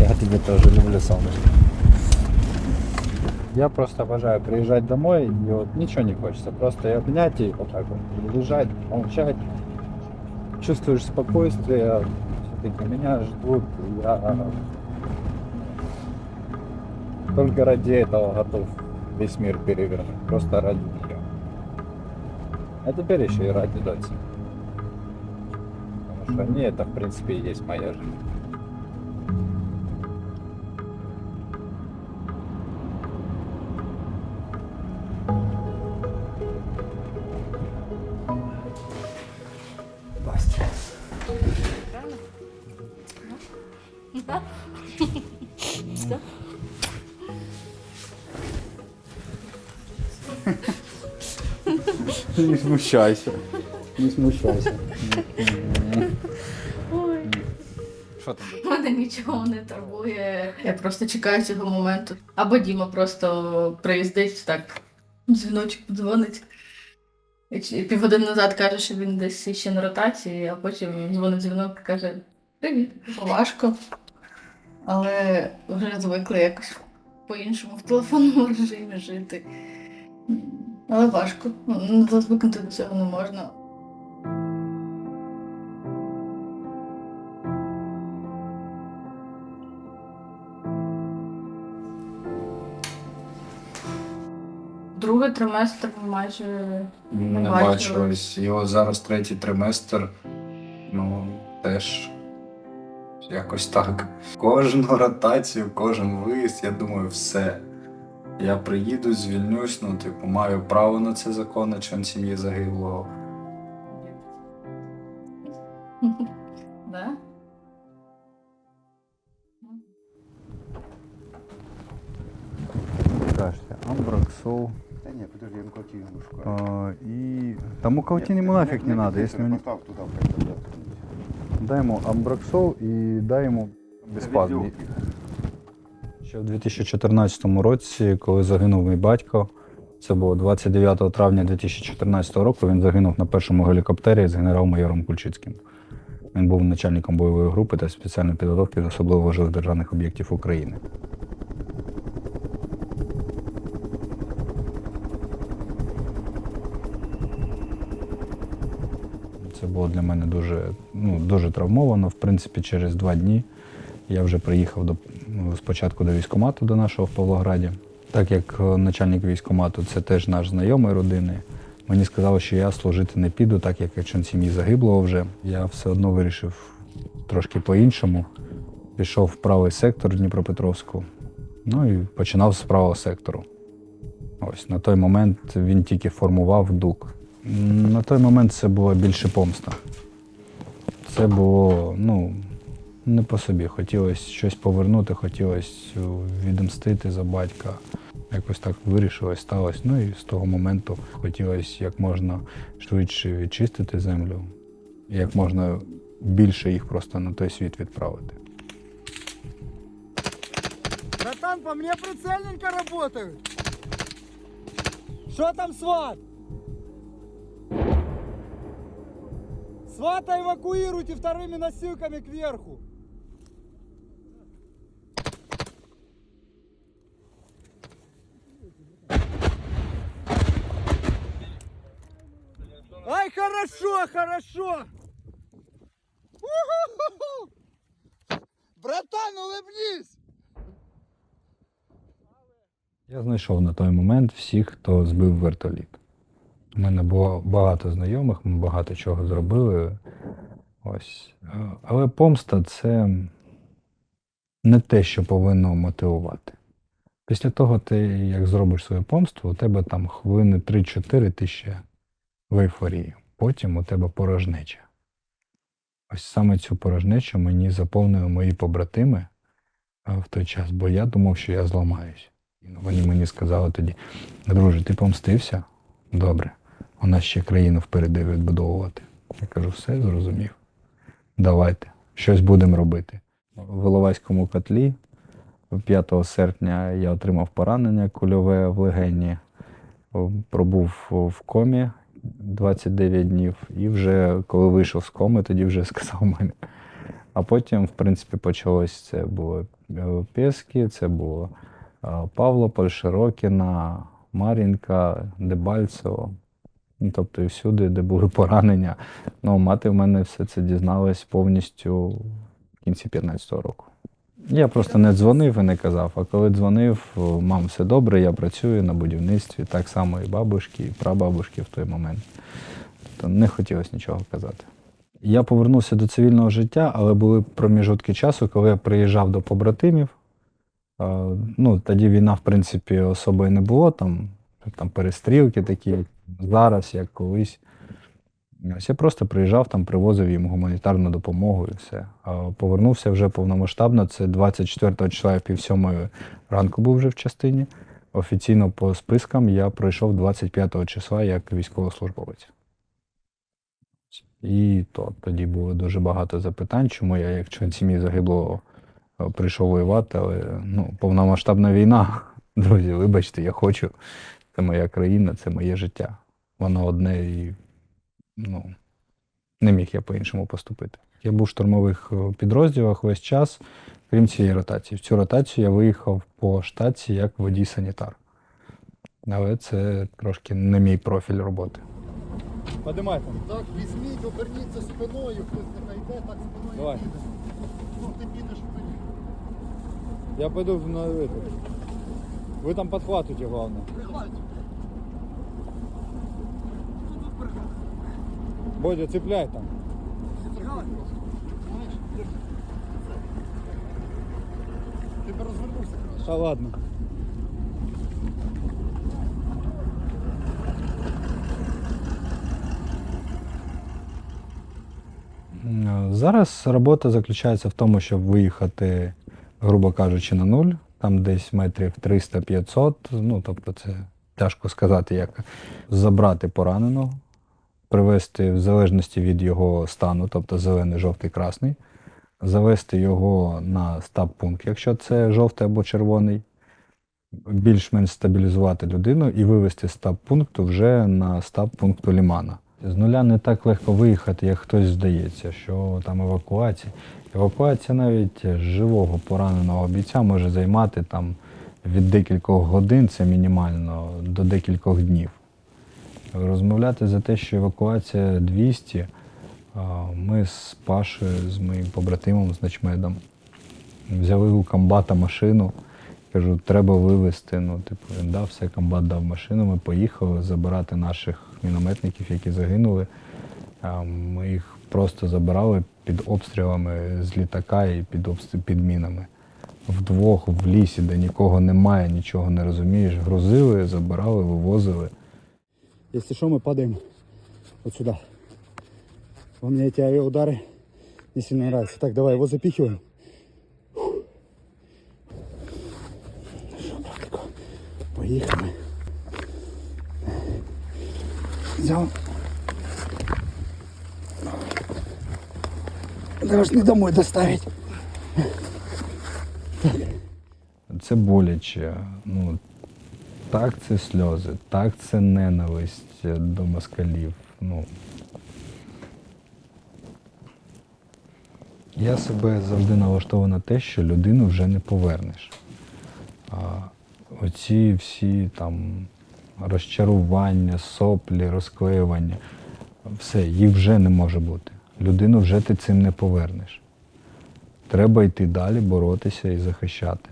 Я тебя тоже люблю, солнышко. Я просто обожаю приезжать домой, и вот ничего не хочется. Просто и обнять и вот так вот лежать, молчать. Чувствуешь спокойствие, все-таки меня ждут, я только ради этого готов весь мир перевернуть. Просто ради нее. А теперь еще и ради дочи. Потому что они это, в принципе, и есть моя жизнь. Не смущайся. Не смущайся. Ой. Що там? Мене нічого не турбує. Я просто чекаю цього моменту. Або Діма просто приїздить так, дзвіночок дзвонить. Півгодини назад каже, що він десь ще на ротації, а потім дзвонить дзвінок і каже: Привіт, важко. Але вже звикли якось по-іншому в телефонному режимі жити. Але важко. Ну, Звикнути до цього не можна. Другий триместр майже Не Не бачились. Його зараз третій триместр. Ну, теж якось так. Кожну ротацію, кожен виїзд, я думаю, все. Я приїду, звільнюсь, ну, типу, маю право на це законно, член сім'ї загиблого. Да? Кажете, амбраксол. Да нет, подожди, я мукалтин шукаю. А, и... Там мукалтин ему нафиг не надо, если него... Поставь туда. Дай ему амбраксол і дай йому безплатний. Ще в 2014 році, коли загинув мій батько, це було 29 травня 2014 року, він загинув на першому гелікоптері з генерал-майором Кульчицьким. Він був начальником бойової групи та спеціальної підготовки з особливо важливих державних об'єктів України. Це було для мене дуже, ну, дуже травмовано. В принципі, через два дні я вже приїхав до, ну, спочатку до військкомату до нашого в Павлограді. Так як е, начальник військкомату це теж наш знайомий родини. Мені сказали, що я служити не піду, так як член сім'ї загиблого вже. Я все одно вирішив трошки по-іншому. Пішов в правий сектор Дніпропетровську. Ну і починав з правого сектору. Ось на той момент він тільки формував ДУК. На той момент це була більше помста. Це було, ну, не по собі. Хотілося щось повернути, хотілося відомстити за батька. Якось так вирішилось, сталося. Ну і з того моменту хотілося як можна швидше відчистити землю, як можна більше їх просто на той світ відправити. Братан, по мне прицельненько работают. Что там сват? Свата эвакуируйте вторыми носилками кверху. Ай, хорошо, хорошо. У-ху-ху-ху. Братан, улыбнись. Я знайшов на той момент всіх, хто збив вертоліт. У мене було багато знайомих, ми багато чого зробили. Ось. Але помста це не те, що повинно мотивувати. Після того, ти як зробиш свою помсту, у тебе там хвилини 3-4 ти ще в ейфорії. Потім у тебе порожнеча. Ось саме цю порожнечу мені заповнили мої побратими в той час, бо я думав, що я зламаюсь. Вони мені сказали тоді, друже, ти помстився? Добре. У нас ще країну впереди відбудовувати. Я кажу, все зрозумів. Давайте, щось будемо робити. В Іловайському котлі 5 серпня я отримав поранення кульове в легені, пробув в комі 29 днів, і вже коли вийшов з коми, тоді вже сказав мене А потім, в принципі, почалось це було е, Пєски, це було е, Павлополь, Широкіна, Мар'їнка, Дебальцево. Ну, тобто і всюди, де були поранення. Ну, мати в мене все це дізналась повністю в кінці 15-го року. Я просто не дзвонив і не казав. А коли дзвонив, мам, все добре, я працюю на будівництві, так само і бабушки, і прабабушки в той момент. Тобто не хотілося нічого казати. Я повернувся до цивільного життя, але були проміжутки часу, коли я приїжджав до побратимів. Ну, тоді війна, в принципі, особо і не було, там, там перестрілки такі, зараз, як колись. Ось я просто приїжджав, там привозив їм гуманітарну допомогу і все. А повернувся вже повномасштабно. Це 24 числа я пів сьомої ранку був вже в частині. Офіційно по спискам я пройшов 25 числа як військовослужбовець. І то тоді було дуже багато запитань, чому я, як член сім'ї загиблого, е, прийшов воювати, але ну, повномасштабна війна. Друзі, вибачте, я хочу. Це моя країна, це моє життя. Воно одне і ну, не міг я по-іншому поступити. Я був в штурмових е, підрозділах весь час, крім цієї ротації. В цю ротацію я виїхав по штаті як водій-санітар. Але це трошки не мій профіль роботи. Подимай там. Так, візьміть, оберніться спиною, хтось нехай йде, так спиною Давай. піде. Ну, ти підеш вперед. Я пойду на это. Вы там главное. Пригладь. Бодя, цепляй там. Ти би розвернувся краще. Ладно. Зараз робота заключається в тому, щоб виїхати, грубо кажучи, на нуль, там десь метрів 300-500. Ну, тобто, це тяжко сказати, як забрати пораненого, привезти в залежності від його стану, тобто зелений, жовтий, красний, завести його на стаб-пункт, якщо це жовтий або червоний, більш-менш стабілізувати людину і вивести з стаб-пункту вже на стаб-пункту лімана. З нуля не так легко виїхати, як хтось здається, що там евакуація. Евакуація навіть живого пораненого бійця може займати там від декількох годин, це мінімально, до декількох днів. Розмовляти за те, що евакуація 200, ми з Пашею, з моїм побратимом, з Начмедом, взяли у комбата машину. Кажу, треба вивезти. Ну, типу, він дав все, комбат дав машину. Ми поїхали забирати наших мінометників, які загинули. Ми їх просто забирали під обстрілами з літака і під, обстріл, під мінами. Вдвох в лісі, де нікого немає, нічого не розумієш. Грузили, забирали, вивозили. Если что, мы падаем вот сюда. Во мне эти авиаудары не сильно нравятся. Так, давай, его запихиваем. Что, братику, поехали. Взял. Должны домой доставить. Це боляче. Ну, так, це сльози, так, це ненависть до москалів. Ну. Я себе завжди налаштовую на те, що людину вже не повернеш. А оці всі там розчарування, соплі, розклеювання, все, їх вже не може бути. Людину вже ти цим не повернеш. Треба йти далі, боротися і захищати.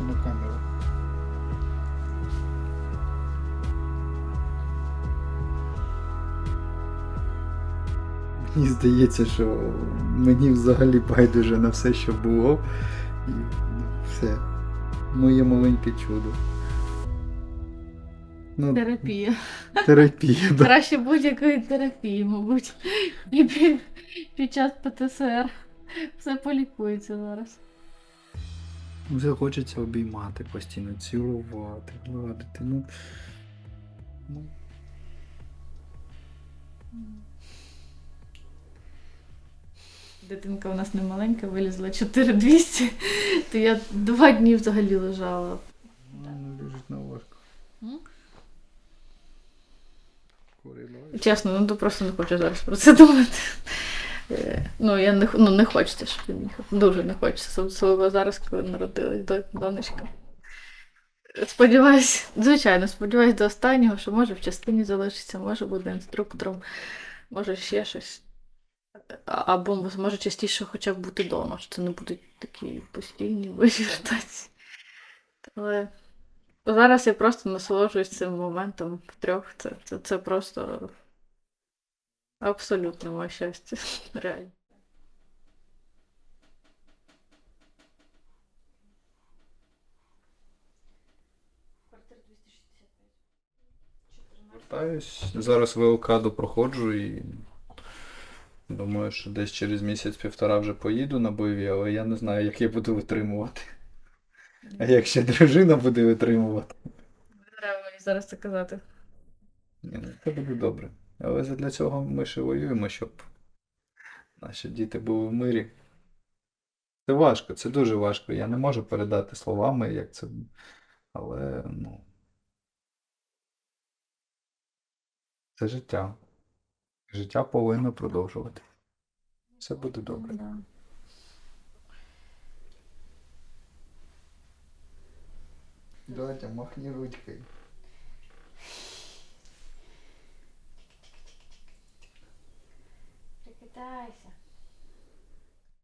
На камеру? Мені здається, що мені взагалі байдуже на все, що було. І Все. Моє маленьке чудо. Ну, Терапія. терапія, да. Краще будь-якої терапії, мабуть. І під, під час ПТСР. Все полікується зараз. Вже хочеться обіймати постійно, цілувати, гладити. Ну, ну, Дитинка у нас не маленька, вилізла 4200, то я два дні взагалі лежала. ну, лежить на ложку. Чесно, ну то просто не хочу зараз про це думати. Е, Ну, я не, ну, не хочеться, щоб він їхав. Дуже не хочеться. Особливо зараз, коли народилась донечка. Сподіваюсь, звичайно, сподіваюсь до останнього, що може в частині залишиться, може буде інструктором, може ще щось. Або може частіше хоча б бути вдома, що це не будуть такі постійні бойові ротації. Але зараз я просто насолоджуюсь цим моментом втрьох. Це, це, це просто абсолютно моє щастя. Реально. Вертаюсь. Зараз ВЛК проходжу і думаю, що десь через місяць-півтора вже поїду на бойові, але я не знаю, як я буду витримувати. А як ще дружина буде витримувати? Не треба мені зараз це казати. Ні, ну, це буде добре. Але для цього ми ще воюємо, щоб наші діти були в мирі. Це важко, це дуже важко. Я не можу передати словами, як це. Але ну. Це життя. Життя повинно продовжувати. Все буде добре. Да. Давайте махні ручкою. Прикидайся.